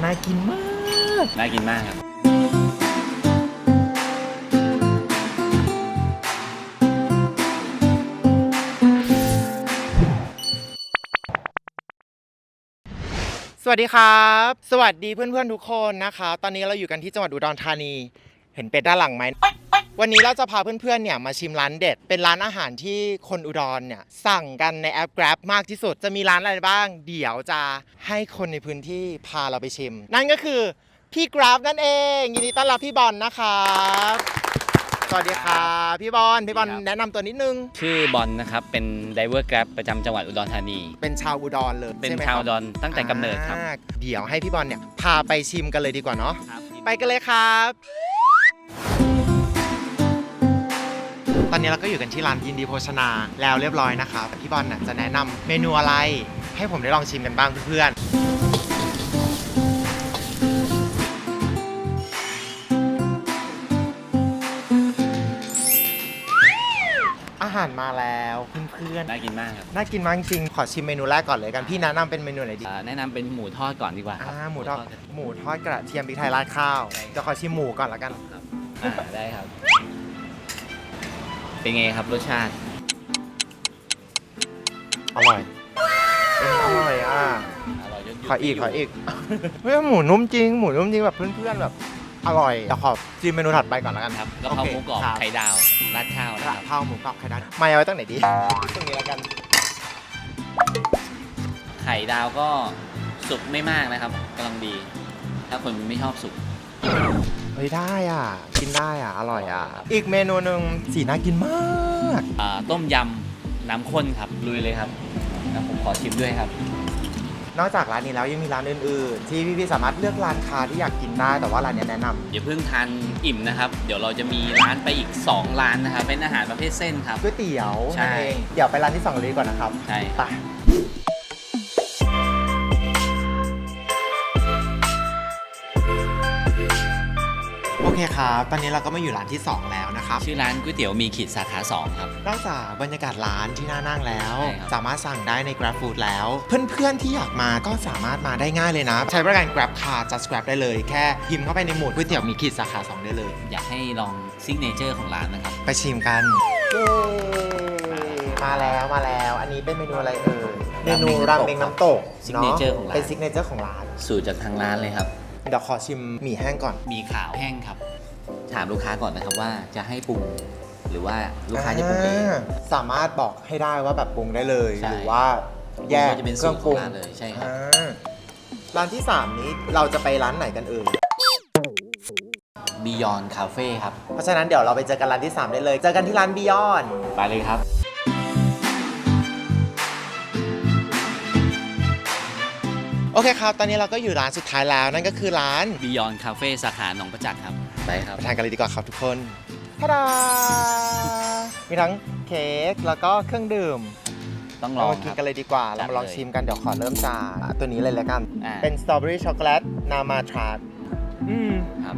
น่ากินมาก น่ากินมากครับ สวัสดีครับ สวัสดีเพื่อนๆทุกคนนะคะ ตอนนี้เราอยู่กันที่จังหวัดอุดรธานี เห็นเป็ดด้านหลังไหม วันนี้เราจะพาเพื่อนๆ เนี่ยมาชิมร้านเด็ด เป็นร้านอาหารที่คนอุดรเนี่ยสั่งกันในแอป Grab มากที่สุด จะมีร้านอะไรบ้าง เดี๋ยวจะให้คนในพื้นที่พาเราไปชิม นั่นก็คือพี่ Grab นั่นเอง ยินดีต้อนรับพี่บอลนะครับ สวัสดีครับพี่บอล พี่บอลสวัสดีครับแนะนำตัวนิดนึง ชื่อบอลนะครับ เป็นไดเวอร์แกร็บประจำจังหวัดอุดรธานี เป็นชาวอุดรเลยเป็นใช่ไหมชาวคอุบดรตั้งแต่กำเนิดครับ อ่าเดี๋ยวให้พี่บอลเนี่ยพาไปชิมกันเลยดีกว่าเนาะครับไปกันเลยครับ ตอนนี้เราก็อยู่กันที่ร้านยินดีโภชนาแล้วเรียบร้อยนะครับพี่บอลน่ะจะแนะนำเมนูอะไรให้ผมได้ลองชิมกันบ้างเพื่อนๆ อาหารมาแล้วเพื่อนน่ากินมากครับๆ น่ากินมากจริงๆขอชิมเมนูแรกก่อนเลยกันพี่แนะนำเป็นเมนูไหนดี อ่าแนะนำเป็นหมูทอดก่อนดีกว่าครับอ่าหมูทอดกระเทียมหมูทอดกระเทียมพริกไทยราดข้าวใช่จะขอชิมหมูก่อนละกันครับอ่าได้ครับ เป็นไงครับรสชาติ อร่อยเป็นอร่อยอะอร่อยจนหยุดขออีกไม่ขยู่ออีกเฮ้ยหมูนุ่มจริงหมูนุ่มจริงแบบเพื่อนๆแบบอร่อยเดี๋ยวขอชิมเมนูถัดไปก่อนละกันครับกะเพราโอเคหมูกรอบครับไข่ดาวราดข้าวกนะคระรับ เพราหมูกรอบไข่ดาวไม่เอาไว้ตั้งไหนดีตรงนี้ละกันไข่ดาวก็สุกไม่มากนะครับกำลังดี ถ้าคนไม่ชอบสุกเฮ้ยได้อะ กินได้อะ อร่อยอะ อีกเมนูหนึ่งสีน่ากินมากอ่าต้มยำน้ำข้นครับลุยเลยครับแล้วผมขอชิมด้วยครับ นอกจากร้านนี้แล้วยังมีร้านอื่นๆ ที่พี่ๆสามารถเลือกร้านค้าที่อยากกินได้แต่ว่าร้านเนี้ยแนะนำอย่าเพิ่งทานอิ่มนะครับ เดี๋ยวเราจะมีร้านไปอีก 2 ร้านนะครับ เป็นอาหารประเภทเส้นครับ ก๋วยเตี๋ยวใช่นั่นเองเดี๋ยวไปร้านที่สองเลยดีกว่อนนะครับใช่ ไป เคครับ ตอนนี้เราก็มาอยู่ร้านที่ 2 แล้วนะครับ ชื่อร้านก๋วยเตี๋ยวมีขีดสาขา 2 ครับ นอกจากบรรยากาศร้านที่น่านั่งแล้ว ใช่ครับ สามารถสั่งได้ใน Grab Food แล้ว เพื่อนๆที่อยากมาก็สามารถมาได้ง่ายเลยนะ ใช้บริการ Grab Car just Grab ได้เลย แค่พิมพ์เข้าไปในหมวดก๋วยเตี๋ยวมีขีดสาขา 2 ได้เลย อยากให้ลองซิกเนเจอร์ของร้านนะครับ ไปชิมกัน มาแล้วมาแล้ว อันนี้เป็นเมนูอะไรเอ่ย เมนูราเมงน้ำตกซิกเนเจอร์ของร้าน เป็นซิกเนเจอร์ของร้าน สูตรจากทางร้านเลยครับ เดี๋ยวขอชิมหมี่แห้งก่อน มีขาวแห้งครับ ถามลูกค้าก่อนนะครับว่าจะให้ปรุงหรือว่าลูกค้าจะปรุงเองาสามารถบอกให้ได้ว่าแบบปรุงได้เลย ใช่ หรือว่าแยกก็จะเป็นเครื่องปรุงสูตรของร้านเลยใช่ครับ อ่าร้านที่ 3 นี้เราจะไปร้านไหนกันเอ่ย Beyond Cafe ครับ เพราะฉะนั้นเดี๋ยวเราไปเจอกันร้านที่ 3 ได้เลย เจอกันที่ร้าน Beyond ไปเลยครับ โอเคครับ ตอนนี้เราก็อยู่ร้านสุดท้ายแล้วนั่นก็คือร้าน Beyond Cafe สาขาหนองประจักษ์ครับไปครับไปทานกันเลยดีกว่าครับทุกคนทาดามีทั้งเค้กแล้วก็เครื่องดื่มต้องลเราองมาคกินรับ กันเลยดีกว่าจัเราดมาลองเลยชิมกันเดี๋ยวขอเริ่มจากตัวนี้เลยแล้วกัน อ่า เป็นสตรอเบอรี่ช็อกโกแลตนามาทราดอืมครับ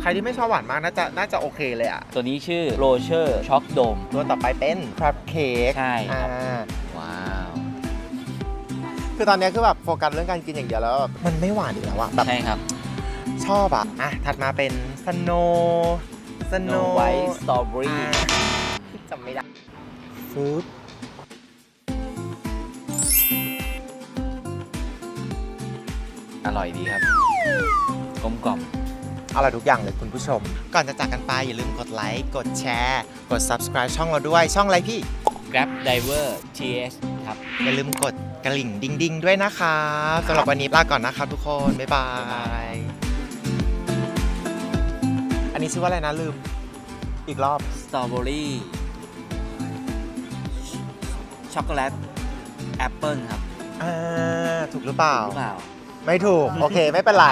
ใครที่ไม่ชอบหวานมากน่าจะน่าจะโอเคเลยอะตัวนี้ชื่อโรเชอร์ช็อกโดม ตัวต่อไปเป็นครับเค้กใช่ครับ อ่าว้าว คือตอนนี้คือแบบโฟกัสเรื่องการกินอย่างเดียวแล้วแบบมันไม่หวานอีกแล้วอะแบบใช่ครับ ชอบอะอะถัดมาเป็นสโนสโน No White Strawberry จำไม่ได้ฟูดอร่อยดีครับ กลมกล่อม อร่อยทุกอย่างเลยคุณผู้ชม ก่อนจะจากกันไปอย่าลืมกดไลค์ กดแชร์ กด subscribe ช่องเราด้วยช่องอะไรพี่ Grab Diver TS ครับ อย่าลืมกดกระหลิ่งดิ้งดิ้งๆ ด้วยนะครับสำหรับวันนี้ลาก่อนนะครับทุกคน บ๊ายบาย อันนี้ชื่อว่าอะไรนะลืม อีกรอบ สตรอเบอรี่ช็อกโกแลตแอปเปิลครับอ่าถูกหรือเปล่า หรือเปล่า ไม่ถูก โอเค ไม่เป็นไร